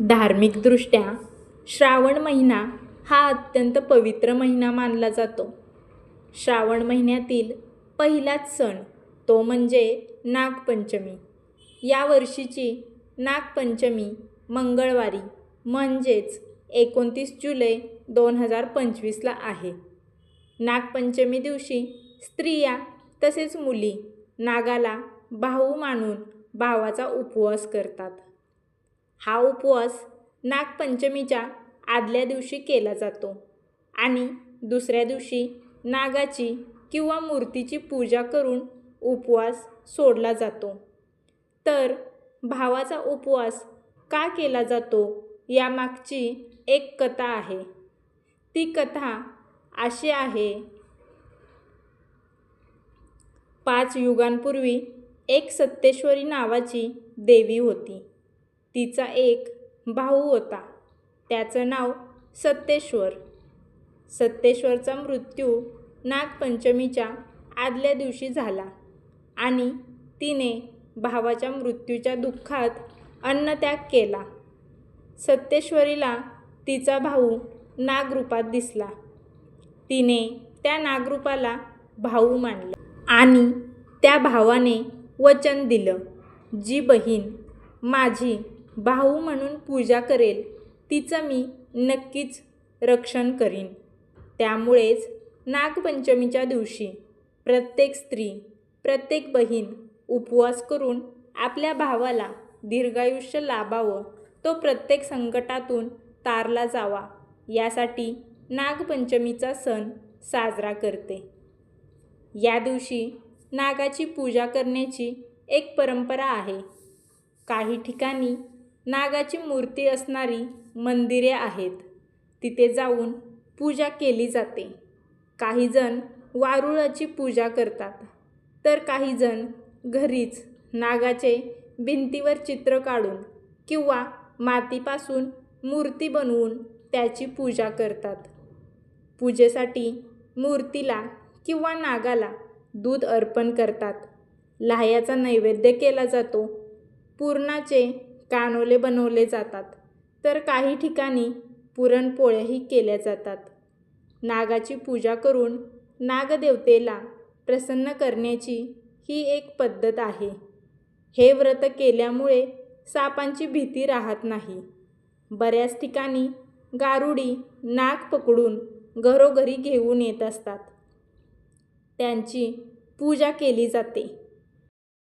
धार्मिकदृष्ट्या श्रावण महिना हा अत्यंत पवित्र महिना मानला जातो. श्रावण महिन्यातील पहिलाच सण तो म्हणजे नागपंचमी. या वर्षीची नागपंचमी मंगळवारी म्हणजेच एकोणतीस जुलै दोन हजार पंचवीसला आहे. नागपंचमी दिवशी स्त्रिया तसेच मुली नागाला भाऊ मानून भावाचा उपवास करतात. हा उपवास नागपंचमीच्या आदल्या दिवशी केला जातो आणि दुसऱ्या दिवशी नागाची किंवा मूर्तीची पूजा करून उपवास सोडला जातो. तर भावाचा उपवास का केला जातो यामागची एक कथा आहे. ती कथा अशी आहे. पाच युगांपूर्वी एक सत्तेश्वरी नावाची देवी होती. तिचा एक भाऊ होता. त्याचं नाव सत्तेश्वर सत्तेश्वरचा मृत्यू नागपंचमीच्या आदल्या दिवशी झाला आणि तिने भावाच्या मृत्यूच्या दुःखात अन्नत्याग केला. सत्तेश्वरीला तिचा भाऊ नागरूपात दिसला. तिने त्या नागरूपाला भाऊ मानला आणि त्या भावाने वचन दिलं जी बहीण माझी भाऊ म्हणून पूजा करेल तिचं मी नक्कीच रक्षण करीन. त्यामुळेच नागपंचमीच्या दिवशी प्रत्येक स्त्री प्रत्येक बहीण उपवास करून आपल्या भावाला दीर्घायुष्य लाभावं तो प्रत्येक संकटातून तारला जावा यासाठी नागपंचमीचा सण साजरा करते. या दिवशी नागाची पूजा करण्याची एक परंपरा आहे. काही ठिकाणी नागाची मूर्ती असणारी मंदिरे आहेत. तिथे जाऊन पूजा केली जाते. काहीजण वारुळाची पूजा करतात. तर काहीजण घरीच नागाचे भिंतीवर चित्र काढून किंवा मातीपासून मूर्ती बनवून त्याची पूजा करतात. पूजेसाठी मूर्तीला किंवा नागाला दूध अर्पण करतात. लाह्याचा नैवेद्य केला जातो. पुरणाचे कानोले बनवले जातात. तर काही ठिकाणी पुरणपोळ्याही केल्या जातात. नागाची पूजा करून नागदेवतेला प्रसन्न करण्याची ही एक पद्धत आहे. हे व्रत केल्यामुळे सापांची भीती राहत नाही. बऱ्याच ठिकाणी गारुडी नाग पकडून घरोघरी घेऊन येत असतात. त्यांची पूजा केली जाते.